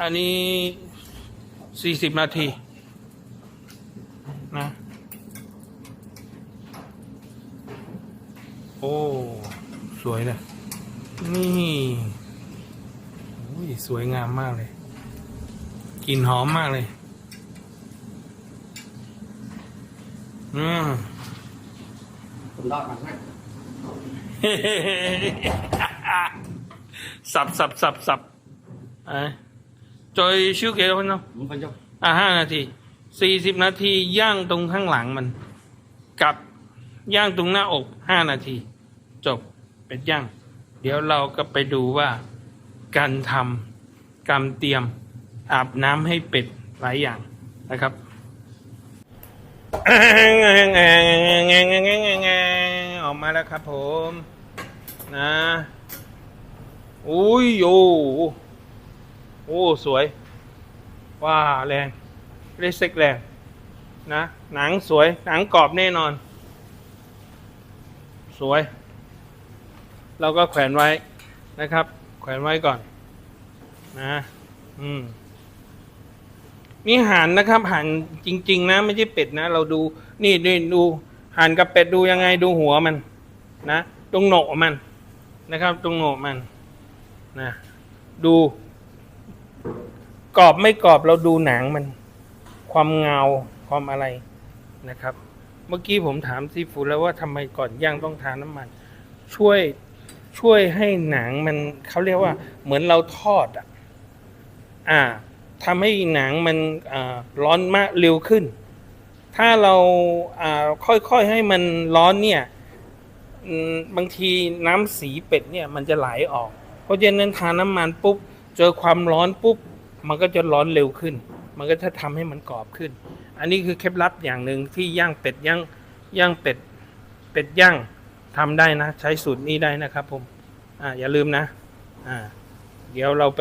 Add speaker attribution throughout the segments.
Speaker 1: อันนี้สี่สิบนาทีนะ โอ้ สวยเลยนี่อุ้ยสวยงามมากเลยกลิ่นหอมมากเลยอืม
Speaker 2: รอดมันให้
Speaker 1: สับสับสับสับอะ จอยชิวเกลเนาะ
Speaker 2: ผมพันเจ้า
Speaker 1: อะห้านาทีสี่สิบนาทีย่างตรงข้างหลังมัน กับย่างตรงหน้าอกห้านาที จบเป็ดย่าง เดี๋ยวเราก็ไปดูว่า การทำการเตรียมอาบน้ำให้เป็ดหลายอย่างนะครับออกมาแล้วครับผม นะ อุ้ยโอ้ โอ้ สวย ว้า แรงเรสเซ็กแรงนะ หนังสวย หนังกรอบแน่นอน สวย เราก็แขวนไว้นะครับ แขวนไว้ก่อน นะ อืมนี่ห่านนะครับห่านจริง ๆ นะ ไม่ใช่เป็ดนะ เราดูนี่นี่ดูห่านกับเป็ดดูยังไงดูหัวมัน นะ ตรงโหนกมันนะครับ ตรงโหนกมัน นะ ดู กรอบไม่กรอบเราดูหนังมัน ความเงาความอะไรนะครับ เมื่อกี้ผมถามซีฟูแล้วว่าทำไมก่อนย่างต้องทาน้ำมัน ช่วยช่วยให้หนังมันเขาเรียกว่า เหมือนเราทอดอะอ่าทำให้หนังมันร้อนมากเร็วขึ้น ถ้าเราค่อยๆให้มันร้อนเนี่ยบางทีน้ำสีเป็ดเนี่ยมันจะไหลออก เพราะฉะนั้นทาน้ำมันปุ๊บ เจอความร้อนปุ๊บ มันก็จะร้อนเร็วขึ้น มันก็จะทำให้มันกรอบขึ้น อันนี้คือเคล็ดลับอย่างหนึ่งที่ย่างเป็ดย่างย่างเป็ดเป็ดย่างทำได้นะ ใช้สูตรนี้ได้นะครับผมอ่าอย่าลืมนะอ่าเดี๋ยวเราไป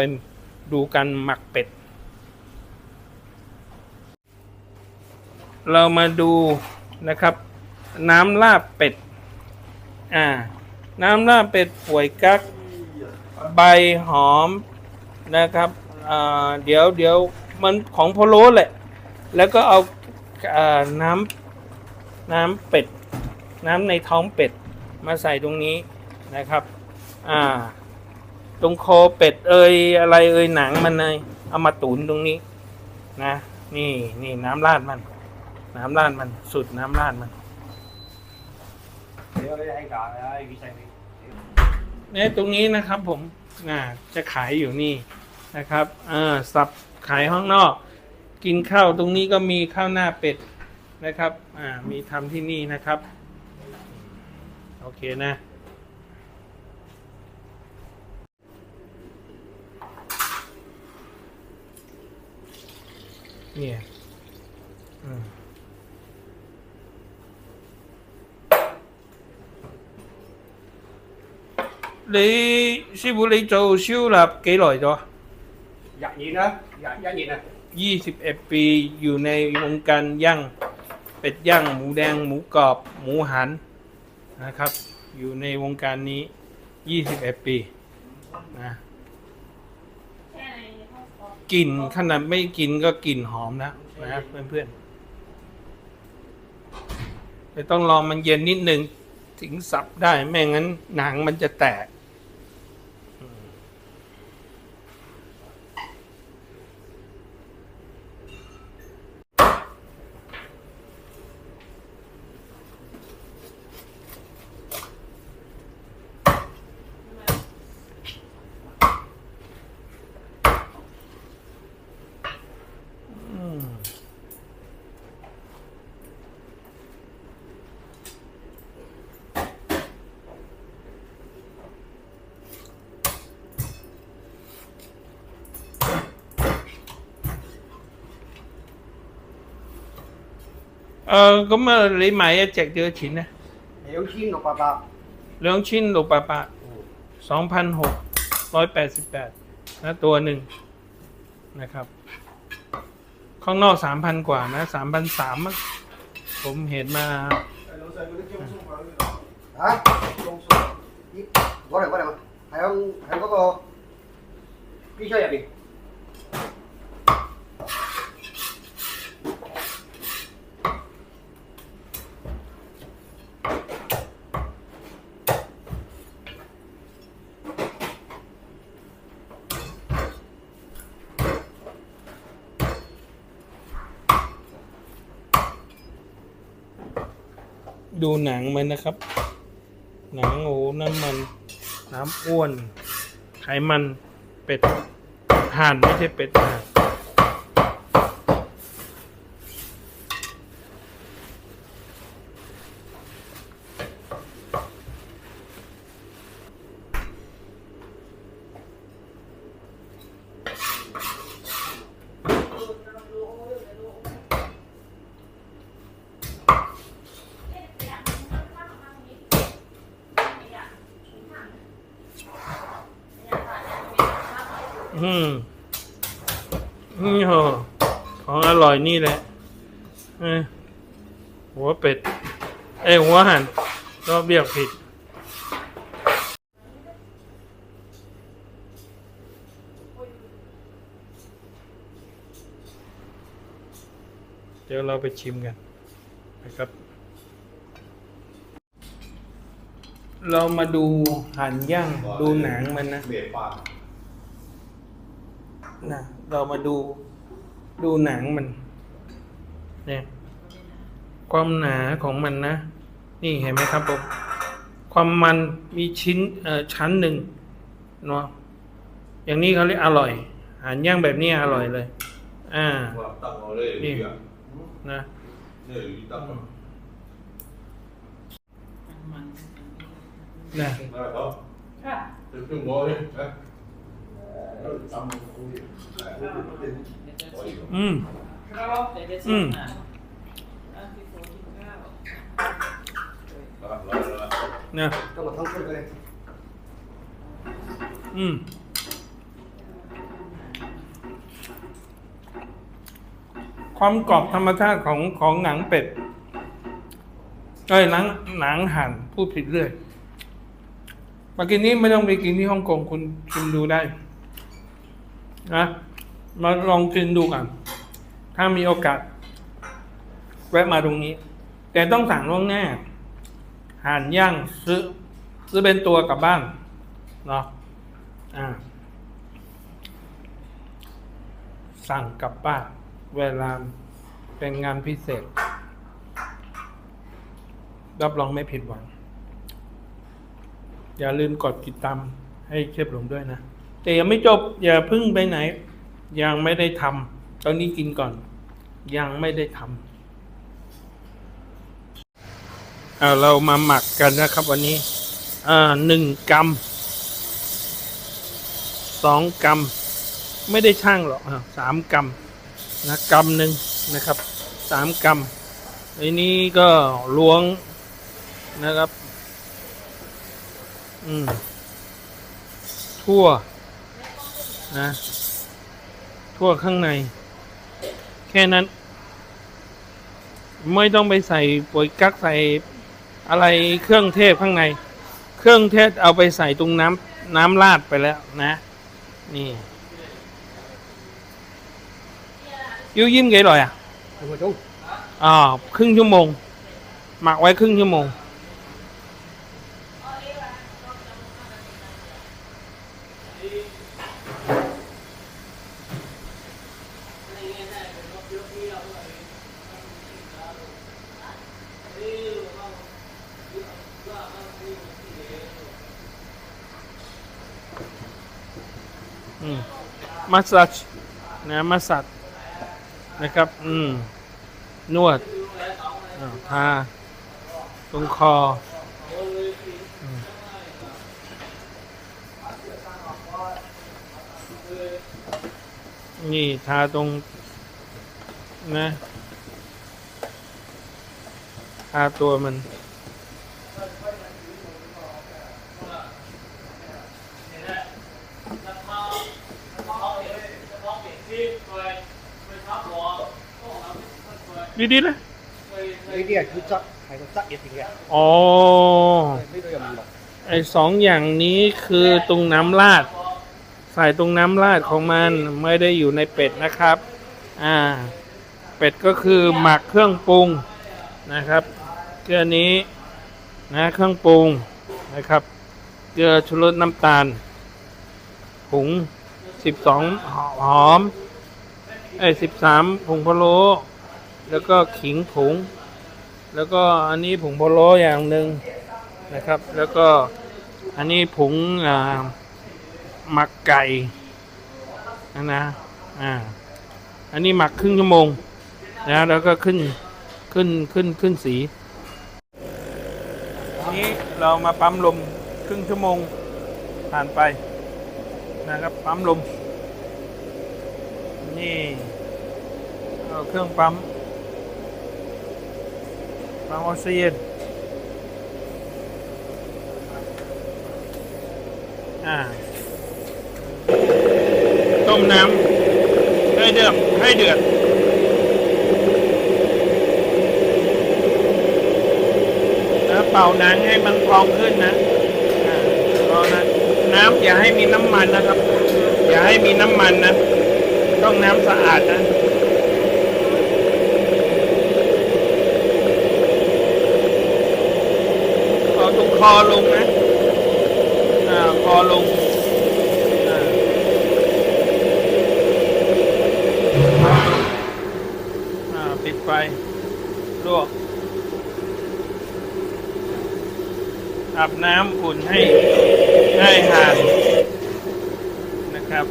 Speaker 1: ดูกันหมักเป็ด เรามาดูนะครับ น้ำลาบเป็ดอ่าน้ำลาบเป็ดป่วยกัก ใบหอมนะครับ เดี๋ยวเดี๋ยวมันของพะโล้แหละ แล้วก็เอาอ่าน้ำน้ำเป็ด น้ำในท้องเป็ดมาใส่ตรงนี้นะครับ อ่า ตรงคอเป็ดเอยอะไรเอยหนังมันเลยเอามาตุนตรงนี้นะนี่นี่น้ำราดมัน น้ำราดมันสุดน้ำราดมัน
Speaker 2: เดี๋ยวให้ก่อนให้วิจัย
Speaker 1: เนี่ยตรงนี้นะครับผม อ่า จะขายอยู่นี่ นะครับเออสับขายข้างนอก กินข้าวตรงนี้ก็มีข้าวหน้าเป็ดนะครับ อ่า มีทำที่นี่นะครับ โอเคนะ เนี่ยอืม 你师傅你做烧腊几耐咗？
Speaker 2: อยากยินนะอยากอยากยินนะ
Speaker 1: ยี่สิบเอ็ดปีอยู่ในวงการย่างเป็ดย่างหมูแดงหมูกรอบหมูหันนะครับ อยู่ในวงการนี้ยี่สิบเอ็ดปีนะกลิ่นขนาดไม่กินก็กลิ่นหอมแล้วนะเพื่อนๆแต่ต้องรอมันเย็นนิดนึงถึงสับได้ไม่งั้นหนังมันจะแตก อืม Ờ,咁啊，你买一只几多钱呢？
Speaker 2: เดี๋ยวชิ้นออกปลาปลา
Speaker 1: 两千六百八，สองพันหกร้อยแปดสิบแปดนะตัวหนึ่งนะครับ ข้างนอกสามพันกว่านะสามพันสามผมเห็นมา
Speaker 2: ฮะลงสุดนี่ว่าอะไรว่าอ
Speaker 1: ดูหนังมันนะครับ หนังโอ้น้ำมัน น้ำอ้วน ไขมัน เป็ดห่านไม่ใช่เป็ดห่าน อืมนี่โหของอร่อยนี่แหละหัวเป็ด เอ้ยหัวห่านก็เบียกผิด เดี๋ยวเราไปชิมกันนะครับ เรามาดูหันย่างดูหนังมันนะ
Speaker 2: เบียดปาก
Speaker 1: นะเรามาดูดูหนังมันเนี่ยความหนาของมันนะ นี่เห็นไหมครับผมความมันมีชิ้นเอ่อชั้นหนึ่งเนาะอย่างนี้เขาเรียกอร่อยอาหารย่างแบบนี้อร่อยเลย อ่า
Speaker 2: ว่าตั้งเอาเลยเบียด
Speaker 1: นะ
Speaker 2: เนี่ยอยู่ตั้งเอา
Speaker 1: นะ
Speaker 2: ได้ครับถึงถึง หัวเลยนะจำคุย
Speaker 1: อืม
Speaker 3: ครับเดี๋ยวจะชิมนะอะพี่โฟกินข้าว
Speaker 2: แล้วแล้วแล้ว
Speaker 1: นะ
Speaker 2: ก็มาทั้งชุดเลย
Speaker 1: อืมความกรอบธรรมชาติของของหนังเป็ดเอ้ยหนังหนังห่านพูดผิดเรื่อยมากินนี้ไม่ต้องไปกินที่ฮ่องกงคุณชิมดูได้ นะมาลองกินดูกันถ้ามีโอกาส แวะมาตรงนี้ แต่ต้องสั่งล่วงหน้าห่านย่างซื้อซื้อเป็นตัวกลับบ้านเนาะอ่า สั่งกลับบ้านเวลาเป็นงานพิเศษ รับรองไม่ผิดหวัง อย่าลืมกดติดตามให้เชฟหลงด้วยนะ แต่ยังไม่จบอย่าพึ่งไปไหน ยังไม่ได้ทำตอนนี้กินก่อน ยังไม่ได้ทำเอาเรามาหมักกันนะครับวันนี้อ่าหนึ่งกรัมสองกรัมไม่ได้ช่างหรอกสามกรัมนะกรัมหนึ่งนะครับสามกรัมไอ้นี้ก็ล้วงนะครับ อืม ทั่ว นะ ทั่วข้างใน แค่นั้น ไม่ต้องไปใส่ปุ๋ยกักใส่อะไรเครื่องเทศข้างใน เครื่องเทศเอาไปใส่ตรงน้ำน้ำราดไปแล้วนะ นี่ยูยิ้มกี่ร่อยอะ
Speaker 2: ทำไมจุ๊บ
Speaker 1: อ่าครึ่งชั่วโมง หมักไว้ครึ่งชั่วโมง อืม มาสัจนะมาสัจนะครับ อืม นวดทาตรงคอนี่ ทาตรง นะ ทาตัวมัน ดีๆเล
Speaker 2: ย ไอเดียคือจักใคก็จักเอ้
Speaker 1: วอ๋
Speaker 2: ออย่างเงี้ยอ๋อ
Speaker 1: ไอสองอย่างนี้คือตรงน้ำลาด ใส่ตรงน้ำลาดของมันไม่ได้อยู่ในเป็ดนะครับ อ่า เป็ดก็คือหมักเครื่องปรุงนะครับ เกลือนี้นะเครื่องปรุงนะครับ เกลือชูรสน้ำตาลผงสิบสองหอมไอสิบสามผงพะโล้ แล้วก็ขิงผง แล้วก็อันนี้ผงโพโลอย่างหนึ่งนะครับ แล้วก็อันนี้ผงหมักไก่นะนะอ่าอันนี้หมักครึ่งชั่วโมงนะแล้วก็ขึ้นขึ้นขึ้นขึ้นสี นี้เรามาปั๊มลมครึ่งชั่วโมงผ่านไปนะครับปั๊มลมนี่เอาเครื่องปั๊ม ปั๊มออซิเจนต้มน้ำให้เดือดให้เดือดแล้วเป่าหนังให้มันพองขึ้นนะอ่าพอนน้ำอย่าให้มีน้ำมันนะครับ อย่าให้มีน้ำมันนะ ต้องน้ำสะอาดนะ เอาตรง คอลงนะอ่าคอลงอ่าปิดไฟลวกอาบน้ำอุ่นให้ให้ห่านนะครับ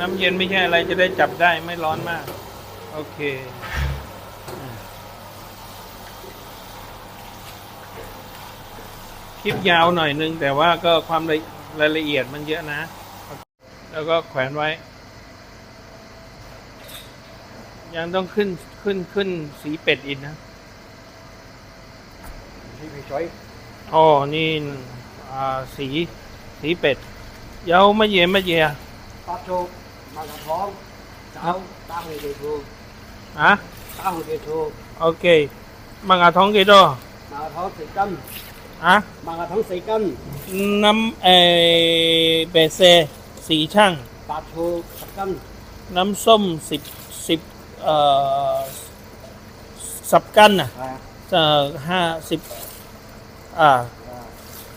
Speaker 1: น้ำเย็นไม่ใช่อะไรจะได้จับได้ไม่ร้อนมาก โอเคอ่าคลิปยาวหน่อยนึง แต่ว่าก็ความละรายละเอียดมันเยอะนะ แล้วก็แขวนไว้ ยังต้องขึ้นขึ้นขึ้นสีเป็ดอีกนะ
Speaker 2: ที่พี่ช่วย
Speaker 1: อ๋อนี่อ่าสี สีเป็ด เยามาเย่มาเย่
Speaker 2: ปลาโชกมากระท้องเจ้าตาหูเดือด
Speaker 1: อะ
Speaker 2: ตาหูเดือด
Speaker 1: โอเคมังอาท้องกี่ดอ
Speaker 2: มากระท้องสี่กัน
Speaker 1: อะ
Speaker 2: มากระท้องสี่กัน
Speaker 1: น้ำเออเบสเซสีช่าง
Speaker 2: ปลาโชกสักกัน
Speaker 1: น้ำส้มสิบสิบเอ่อสับกันน่ะ
Speaker 2: อ่า
Speaker 1: เอ่อห้าสิบอ่า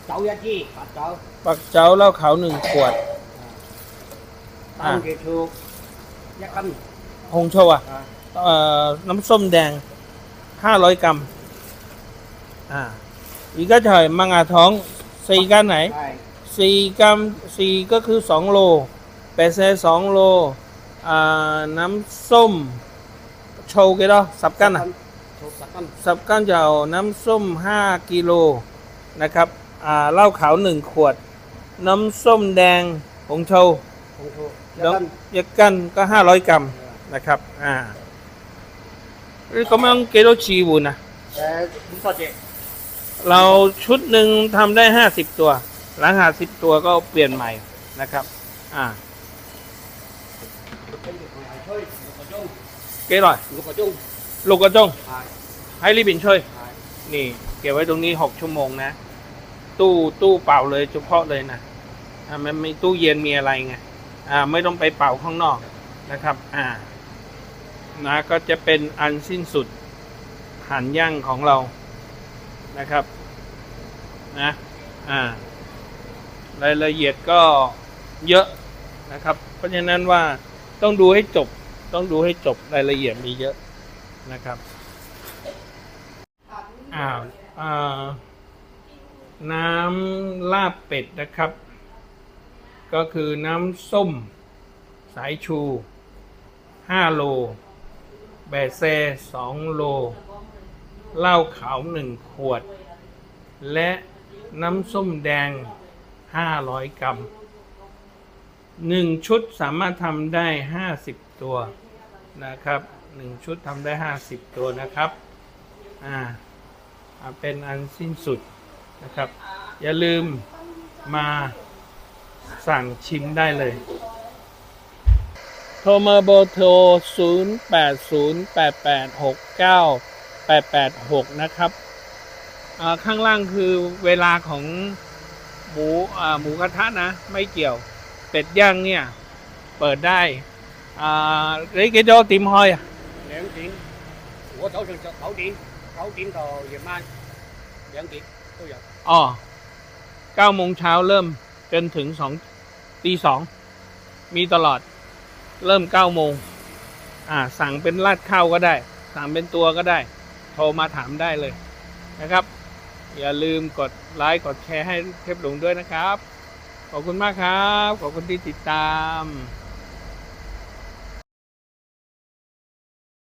Speaker 2: เจ้ายาจีปลาเจ้า
Speaker 1: ปักเจ้าเหล้าขาวหนึ่งขวด
Speaker 2: ตาหูเดือดยักกัน
Speaker 1: หงโชวอะ
Speaker 2: อ่า
Speaker 1: เอ่อน้ำส้มแดงห้าร้อยกรัม อ่า อีกก็ถอยมังอาท้องสี่กันไหน
Speaker 2: ได้
Speaker 1: สี่กรัมสี่ก็คือสองโลแปดเซสองโล อ่า น้ำส้มโชว์กี่ดอกสับกันอะ
Speaker 2: โชกสักกัน
Speaker 1: สับกันจะเอาน้ำส้ม5กิโลนะครับ อ่า เหล้าขาว1ขวด น้ำส้มแดงผงโชว์
Speaker 2: ของโชกยัก
Speaker 1: แล้ว
Speaker 2: กัน
Speaker 1: ยักกันก็500กรัมนะครับ อ่า ก็ไม่ต้องเกโลชีบุนะ
Speaker 2: แต่ผมสอดเจ
Speaker 1: เราชุดหนึ่งทำได้50ตัว หลัง50ตัวก็เปลี่ยนใหม่นะครับ อ่า
Speaker 2: เป็นเด็กของไอ้ช่วยลูกกระจง
Speaker 1: เกร่อย
Speaker 2: ลูกกระจง
Speaker 1: ลูกกระจง
Speaker 2: ใช่
Speaker 1: ให้รีบินช่วย
Speaker 2: ใช่
Speaker 1: นี่ เก็บไว้ตรงนี้6ชั่วโมงนะ ตู้ตู้เปล่าเลยเฉพาะเลยนะ อ่ามันมีตู้เย็นมีอะไรไง อ่า ไม่ต้องไปเป่าข้างนอกนะครับ อ่า นะก็จะเป็นอันสิ้นสุดหันย่างของเรานะครับนะอ่ารายละเอียดก็เยอะนะครับ เพราะฉะนั้นว่าต้องดูให้จบต้องดูให้จบรายละเอียดมีเยอะนะครับอ้าวน้ำลาบเป็ดนะครับ ก็คือน้ำส้มสายชู 5 โล แบะแซ2โล เหล้าขาว1ขวด และน้ำส้มแดง 500 กรัม1ชุดสามารถทำได้ 50 ตัวนะครับ1ชุดทำได้ 50 ตัวนะครับอ่าเป็นอันสิ้นสุดนะครับ อย่าลืมมาสั่งชิมได้เลย โทรมาเบอร์โทร 0808869886 นะครับข้างล่างคือเวลาของหมูหมูกระทะนะ ไม่เกี่ยว เป็ดย่างเนี่ย เปิดได้ lấy cái
Speaker 2: đó tìm hơi à điện điện của tổ trưởng tổ điện tổ điện tàu về mai điện
Speaker 1: điện tôi giờ ờ 9โมงเช้าเริ่มจนถึง2ตี2มีตลอด เริ่มเก้าโมงอ่าสั่งเป็นราดข้าวก็ได้ สั่งเป็นตัวก็ได้ โทรมาถามได้เลยนะครับ อย่าลืมกดไลค์กดแชร์ให้เทพหลวงด้วยนะครับ ขอบคุณมากครับ ขอบคุณที่ติดตาม